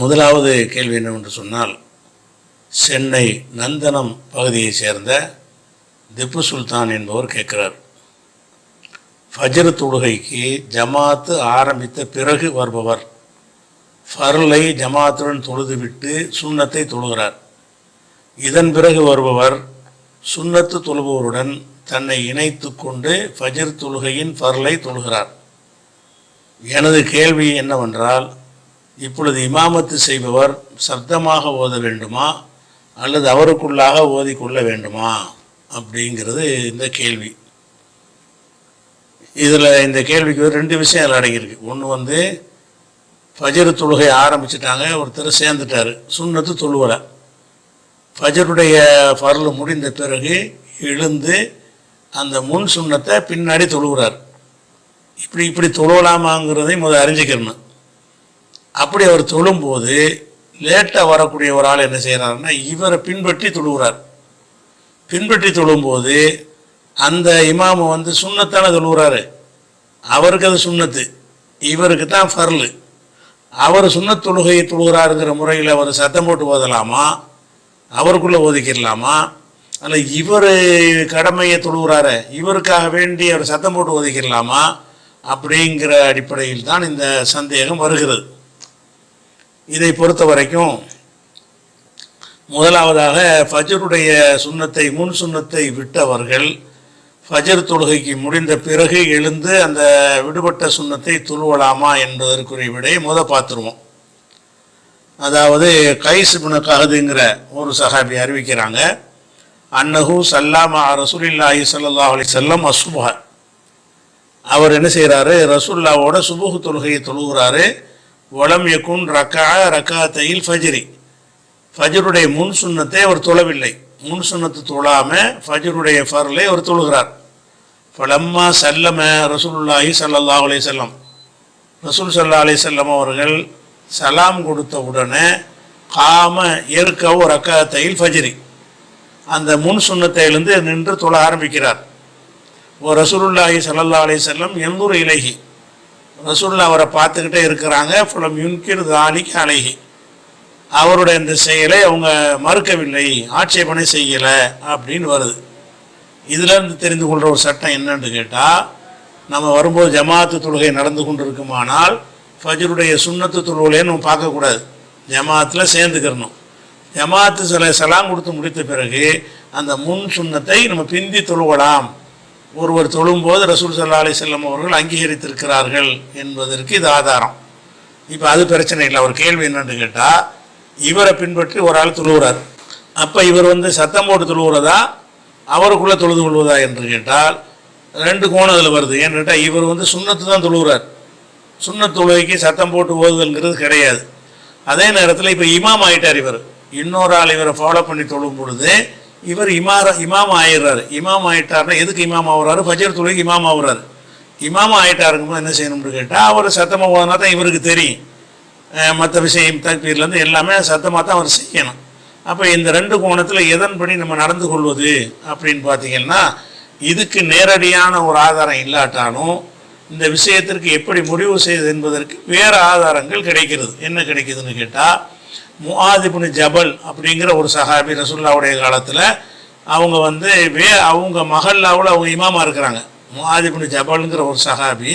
முதலாவது கேள்வி என்னவென்று சொன்னால் சென்னை நந்தனம் பகுதியைச் சேர்ந்த திப்பு சுல்தான் என்பவர் கேட்கிறார். ஃபஜ்ரு தொழுகைக்கு ஜமாத்து ஆரம்பித்த பிறகு வருபவர் ஃபர்லை ஜமாத்துடன் தொழுதுவிட்டு சுண்ணத்தை தொழுகிறார். இதன் பிறகு வருபவர் சுண்ணத்து தொழுபவருடன் தன்னை இணைத்து கொண்டு ஃபஜர் தொழுகையின் ஃபர்லை தொழுகிறார். எனது கேள்வி என்னவென்றால் இப்பொழுது இமாமத்து செய்பவர் சப்தமாக ஓத வேண்டுமா? அல்லது அவருக்குள்ளாக ஓதிக்கொள்ள வேண்டுமா? அப்படிங்கிறது இந்த கேள்வி. இதில் இந்த கேள்விக்கு ஒரு ரெண்டு விஷயம் அதில் அடங்கியிருக்கு. ஒன்று வந்து ஃபஜர் தொழுகை ஆரம்பிச்சிட்டாங்க ஒருத்தர் சேர்ந்துட்டார். சுண்ணத்து தொழுவலை. ஃபஜருடைய ஃபர்லு முடிந்த பிறகு எழுந்து அந்த முன் சுண்ணத்தை பின்னாடி தொழுகிறார். இப்படி இப்படி தொழுவலாமாங்கிறதையும் முதல் அறிஞ்சிக்கிறணும் அப்படி அவர் தொழும்போது லேட்டாக வரக்கூடிய ஒரு ஆள் என்ன செய்கிறாருன்னா இவரை பின்பற்றி தொழுகிறார். பின்பற்றி தொழும்போது அந்த இமாமு வந்து சுண்ணத்தானே தொழுகிறாரு. அவருக்கு அது சுண்ணத்து. இவருக்கு தான் ஃபர்லு. அவர் சுண்ணத் தொழுகையை தொழுகிறாருங்கிற முறையில் அவர் சத்தம் போட்டு ஓதலாமா? அவருக்குள்ளே ஒதுக்கிடலாமா அல்ல இவர் கடமையை தொழுகிறாரு இவருக்காக வேண்டி அவர் சத்தம் போட்டு ஒதுக்கிடலாமா அப்படிங்கிற அடிப்படையில் தான் இந்த சந்தேகம் வருகிறது. இதை பொறுத்த வரைக்கும் முதலாவதாக ஃபஜருடைய சுண்ணத்தை முன் சுண்ணத்தை விட்டவர்கள் ஃபஜர் தொழுகைக்கு முடிந்த பிறகு எழுந்து அந்த விடுபட்ட சுண்ணத்தை துழுவலாமா என்பதற்குரிய விடையை முத பார்த்துருவோம். அதாவது கைஸ் பின் ஒரு சஹாபி அறிவிக்கிறாங்க அன்னஹு சல்லாமா ரசூலில்லாஹி சல்லா அலி செல்லம் அசுபா அவர் என்ன செய்கிறாரு ரசூல்லாவோட சுபுகு தொழுகையை தொழுகிறாரு. வளம் எக்கும் ரக்கா ரக்காத்தையில் ஃபஜ்ரி. ஃபஜருடைய முன் சுண்ணத்தை அவர் தொழவில்லை. முன் சுண்ணத்து தொழாமல் ஃபஜருடைய ஃபர்லை அவர் தொழுகிறார். ஃபலம்மா சல்லம ரசூலுல்லாஹி சல்லா அலி செல்லம் ரசூல் சல்லா அலி செல்லம் அவர்கள் சலாம் கொடுத்த உடனே காம ஏற்கவோ ரக்காத்தையில் ஃபஜ்ரி. அந்த முன் சுண்ணத்தையிலிருந்து நின்று தொழ ஆரம்பிக்கிறார். ஓ ரசூலுல்லாஹி சல்லா அலி செல்லம் எந்தூர் இலகி ரசூல்லா அவரை பார்த்துக்கிட்டே இருக்கிறாங்க. ஃபுலம் யுன்கிர் தாலிக் அலைஹி. அவருடைய இந்த செயலை அவங்க மறுக்கவில்லை. ஆட்சேபனை செய்யலை அப்படின்னு வருது. இதிலிருந்து தெரிந்து கொள்கிற ஒரு சட்டம் என்னன்னு கேட்டால் நம்ம வரும்போது ஜமாத்து தொழுகை நடந்து கொண்டு இருக்குமானால் ஃபஜருடைய சுண்ணத்து தொழுகையை நம்ம பார்க்கக்கூடாது. ஜமாத்தில் சேர்ந்துக்கிறணும் ஜமாத்து சில சலாம் கொடுத்து முடித்த பிறகு அந்த முன் சுண்ணத்தை நம்ம பிந்தி தொழுகலாம் ஒருவர் தொழும்போது ரசூல் சல்லா அலி செல்லம் அவர்கள் அங்கீகரித்திருக்கிறார்கள் என்பதற்கு இது ஆதாரம். இப்போ அது பிரச்சனை இல்லை. அவர் கேள்வி என்னென்னு கேட்டால் இவரை பின்பற்றி ஒரு ஆள் தொழுகிறார் அப்போ இவர் வந்து சத்தம் போட்டு தொழுகிறதா அவருக்குள்ளே தொழுது கொள்வதா என்று கேட்டால் ரெண்டு கோணம் அதில் வருது. ஏன்னு கேட்டால் இவர் வந்து சுண்ணத்து தான் தொழுகிறார் சுண்ணத் தொழுகைக்கு சத்தம் போட்டு ஓதுதல்ங்கிறது கிடையாது. அதே நேரத்தில் இப்போ இமாம் ஆயிட்டார் இவர். இன்னொரு ஆள் இவரை ஃபாலோ பண்ணி தொழும் பொழுது இவர் இமார இமாம் ஆயிடுறாரு. இமாம் ஆயிட்டார்னா எதுக்கு இமாம் ஆகுறாரு ஃபஜர் தொழுகைக்கு இமாம் ஆகுறாரு இமாம் ஆயிட்டாருங்கும்போது என்ன செய்யணும்னு கேட்டால் அவர் சத்தமாக ஓதுனா தான் இவருக்கு தெரியும். மற்ற விஷயம் தக்பீர்லேருந்து எல்லாமே சத்தமாக தான் அவர் செய்யணும். அப்போ இந்த ரெண்டு கோணத்தில் எதன்படி நம்ம நடந்து கொள்வது அப்படின்னு பார்த்தீங்கன்னா இதுக்கு நேரடியான ஒரு ஆதாரம் இல்லாட்டாலும் இந்த விஷயத்திற்கு எப்படி முடிவு செய்வது என்பதற்கு வேறு ஆதாரங்கள் கிடைக்கிறது. என்ன கிடைக்குதுன்னு கேட்டால் முஆதிபுனு ஜபல் அப்படிங்கிற ஒரு சஹாபி ரசுல்லாவுடைய காலத்தில் அவங்க வந்து வே அவங்க மகல்லாவில் அவங்க இமாமா இருக்கிறாங்க. முஆதிபுனு ஜபல்ங்கிற ஒரு சஹாபி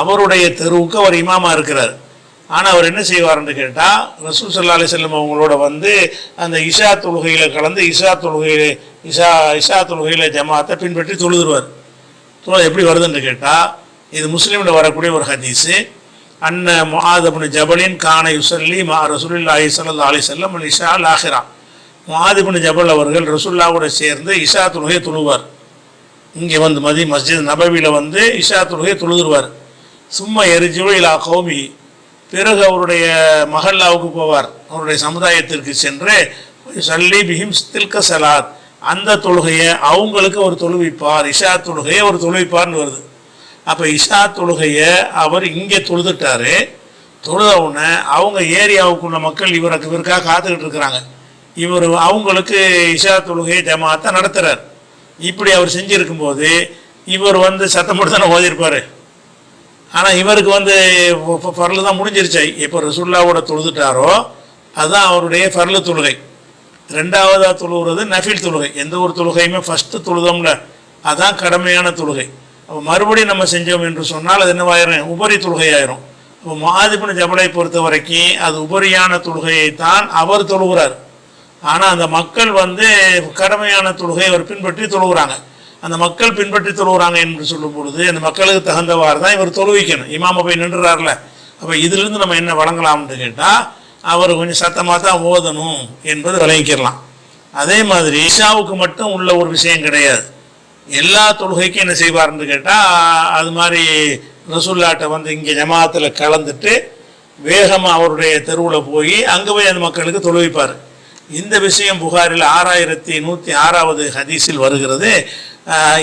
அவருடைய தெருவுக்கு அவர் இமாமா இருக்கிறார். ஆனால் அவர் என்ன செய்வார்னு கேட்டால் ரசூல் சல்லா அலி செல்லம் அவங்களோட வந்து அந்த இஷா தொழுகையில் கலந்து இஷா தொழுகையில் இஷா இஷா தொழுகையில் ஜமாத்தை பின்பற்றி தொழுதுருவார். தொழு எப்படி வருதுன்னு கேட்டால் இது முஸ்லீமில் வரக்கூடிய ஒரு ஹதீஸு. அன்ன முஆதபுன் ஜபலின் கானை யுசல்லி மா ரசூலுல்லாஹி சல்லா அலி செல்லம் அல் இஷா அல் ஆஹிரா ஜபல் அவர்கள் ரசூல்லாவோட சேர்ந்து இஷா தொழுகையை தொழுவார். இங்கே வந்து மதி மஸ்ஜித் நபவியில் வந்து இஷா தொழுகையை தொழுதுருவார். சும்மா எரிஜுவ இலா கோமி. பிறகு அவருடைய மஹல்லாவுக்கு போவார். அவருடைய சமுதாயத்திற்கு சென்று சல்லி பிஹிம் தில்க சலாத். அந்த தொழுகையை அவங்களுக்கு ஒரு தொழுவிப்பார். இஷா தொழுகையை ஒரு தொழுவிப்பார்னு வருது. அப்போ இஷா தொழுகையை அவர் இங்கே தொழுதுட்டாரு. தொழுத உடனே அவங்க ஏரியாவுக்குள்ள மக்கள் இவருக்கு இவருக்காக காத்துக்கிட்டு இருக்கிறாங்க. இவர் அவங்களுக்கு இஷா தொழுகையை ஜமாத்தை நடத்துகிறார் இப்படி அவர் செஞ்சுருக்கும்போது இவர் வந்து சத்தம் போட்டு தானே ஓதியிருப்பார். ஆனால் இவருக்கு வந்து ஃபர்லு தான் முடிஞ்சிருச்சு. எப்போ ரசுல்லாவோட தொழுதுட்டாரோ அதுதான் அவருடைய ஃபர்லு தொழுகை. ரெண்டாவதாக தொழுகிறது நஃபில் தொழுகை. எந்த ஒரு தொழுகையுமே ஃபஸ்ட்டு தொழுதோம்ல அதுதான் கடமையான தொழுகை. அப்போ மறுபடியும் நம்ம செஞ்சோம் என்று சொன்னால் அது என்னவாயிரும்? உபரி தொழுகை இப்போ அப்போ மாதிபின் ஜபலை பொறுத்த வரைக்கும் அது உபரியான தொழுகையை தான் அவர் தொழுகிறார். ஆனால் அந்த மக்கள் வந்து கடமையான தொழுகையை அவர் பின்பற்றி தொழுகிறாங்க. அந்த மக்கள் பின்பற்றி தொழுகிறாங்க என்று சொல்லும் பொழுது அந்த மக்களுக்கு தகுந்தவாறு தான் இவர் தொழுவிக்கணும். இமாம போய் நின்றுறாருல. அப்போ இதிலிருந்து நம்ம என்ன வழங்கலாம்னு கேட்டால் அவர் கொஞ்சம் சத்தமாக தான் ஓதணும் என்பது விளங்கிக்கிறலாம் அதே மாதிரி இஷாவுக்கு மட்டும் உள்ள ஒரு விஷயம் கிடையாது. எல்லா தொழுகைக்கும் என்ன செய்வார்னு கேட்டால் அது மாதிரி ரசுல்லாட்டை வந்து இங்கே ஜமாத்தில் கலந்துட்டு வேகமாக அவருடைய தெருவில் போய் அங்கே போய் அந்த மக்களுக்கு தொழுவிப்பார் இந்த விஷயம் புகாரில் ஆறாயிரத்தி நூற்றி ஆறாவது ஹதீஸில் வருகிறது.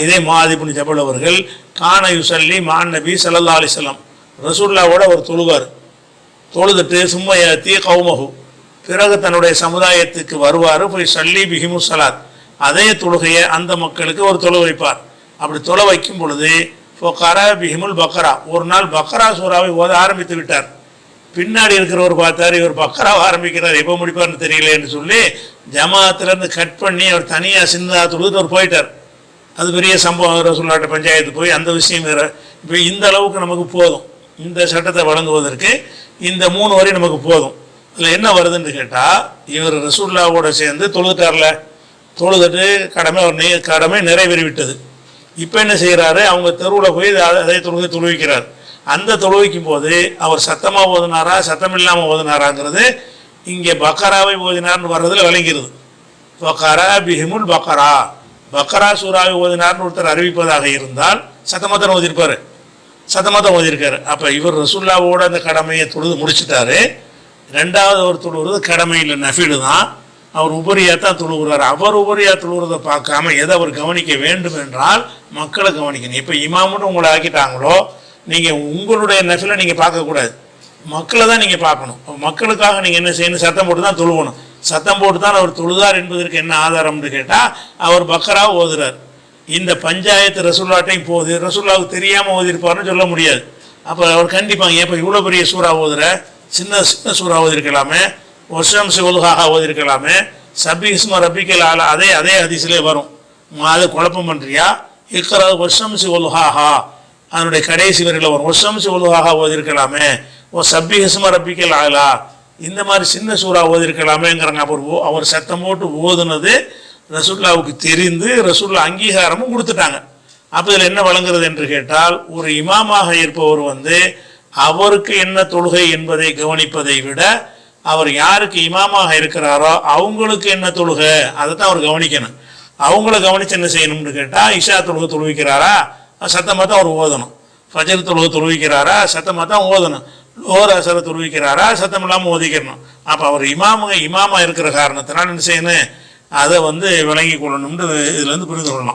இதே மாதிபுன் ஜபல் அவர்கள் கான யுசல்லி மான் நபி சல்லா அலிஸ்லாம் ரசூல்லாவோட அவர் தொழுவார். தொழுதுட்டு சும்மையத்தி கௌமகு பிறகு தன்னுடைய சமுதாயத்துக்கு வருவார் போய் சல்லி பிஹிமு சலாத் அதே தொழுகையை அந்த மக்களுக்கு ஒரு தொலை வைப்பார். அப்படி தொலை வைக்கும் பொழுது ஃபோக்காரா பிஹிமுல் பக்கரா ஒரு நாள் பக்கரா சூறாவை ஓத ஆரம்பித்து விட்டார். பின்னாடி இருக்கிறவர் பார்த்தார் இவர் பக்கராவை ஆரம்பிக்கிறார் எப்போ முடிப்பார்னு தெரியலேன்னு சொல்லி ஜமாத்துலேருந்து கட் பண்ணி அவர் தனியாக சின்னதாக தொழுது அவர் போயிட்டார். அது பெரிய சம்பவம் ரசூல்லாட்ட பஞ்சாயத்து போய் அந்த விஷயம் வேறு. இப்போ இந்த அளவுக்கு நமக்கு போதும். இந்த சட்டத்தை வழங்குவதற்கு இந்த மூணு வரை நமக்கு போதும். இதில் என்ன வருதுன்னு கேட்டால் இவர் ரசூல்லாவோட சேர்ந்து தொழுதுட்டார்ல. தொழுதுட்டு கடமை அவர் நெய் கடமை நிறைவேறிவிட்டது. இப்போ என்ன செய்கிறாரு? அவங்க தெருவில் போய் அதை தொழுகை தொழுவிக்கிறார். அந்த தொழுவிக்கும் போது அவர் சத்தமாக ஓதுனாரா சத்தம் இல்லாமல் ஓதுனாராங்கிறது இங்கே பக்கராவை ஓதினார்னு வர்றதில் விளங்கிறது பக்கரா பிஹிமுல் பக்கரா. பக்கரா சூறாவை ஓதினார்னு ஒருத்தர் அறிவிப்பதாக இருந்தால் சத்தமாக தான் ஓதிருப்பார் சத்தமாக தான் ஓதிருக்காரு அப்போ இவர் ரசுல்லாவோட அந்த கடமையை தொழுது முடிச்சிட்டாரு. ரெண்டாவது ஒரு தொழுவது கடமை இல்லை நஃபீடு தான் அவர் உபரியா தான் தொழுகிறார் அவர் உபரியாக தொழுகிறத பார்க்காம எதை அவர் கவனிக்க வேண்டும் என்றால் மக்களை கவனிக்கணும். இப்போ இமாமுன்னு உங்களை ஆக்கிட்டாங்களோ நீங்கள் உங்களுடைய நஃபிலை நீங்கள் பார்க்கக்கூடாது மக்களை தான் நீங்கள் பார்க்கணும். மக்களுக்காக நீங்கள் என்ன செய்யணும்? சத்தம் போட்டு தான் தொழுவணும். சத்தம் போட்டு தான் அவர் தொழுதார் என்பதற்கு என்ன ஆதாரம்னு கேட்டால் அவர் பக்கரா ஓதுறார். இந்த பஞ்சாயத்து ரசூல்லாட்டையும் போகுது ரசூல்லாவுக்கு தெரியாமல் ஓதிருப்பார்னு சொல்ல முடியாது. அப்போ அவர் கண்டிப்பாங்க எப்போ இவ்வளோ பெரிய சூறா ஓதுற? சின்ன சின்ன சூறா ஓதிருக்கலாமே. வருஷம் சிவலுகாக ஓதிருக்கலாமே சபிஸ்ம ரபிக்கல் ஆலா அதே அதே அதிசிலே வரும். அது குழப்பம் பண்ணுறியா இக்கரா வருஷம் சிவலுகாஹா அதனுடைய கடைசி வரையில் வரும். வருஷம் சிவலுகாக ஓதிருக்கலாமே ஓ சப்பி ரபிக்கல் ஆலா. இந்த மாதிரி சின்ன சூறா ஓதிருக்கலாமேங்கிறாங்க அவர் ஓ- அவர் சத்தம் போட்டு ஓதுனது ரசுல்லாவுக்கு தெரிந்து ரசுல்லா அங்கீகாரமும் கொடுத்துட்டாங்க. அப்போ இதில் என்ன வழங்குறது என்று கேட்டால் ஒரு இமாமாக இருப்பவர் வந்து அவருக்கு என்ன தொழுகை என்பதை கவனிப்பதை விட அவர் யாருக்கு இமாமாக இருக்கிறாரோ அவங்களுக்கு என்ன தொழுகை? அதை தான் அவர் கவனிக்கணும். அவங்கள கவனிச்சு என்ன செய்யணும்னு கேட்டால் இஷா தொழுகை தொழுவிக்கிறாரா? சத்தமாக தான் அவர் ஓதணும். ஃபஜர் தொழுகை தொழுவிக்கிறாரா? சத்தமாக தான் ஓதணும். ஓர் அசரை தொழுவிக்கிறாரா? சத்தம் இல்லாமல் ஓதிக்கிறணும் அப்போ அவர் இமாமக இமாமா இருக்கிற காரணத்தினால் என்ன செய்யணும்? அதை வந்து விளங்கி கொள்ளணும்னு இதுலேருந்து புரிந்து கொள்ளலாம்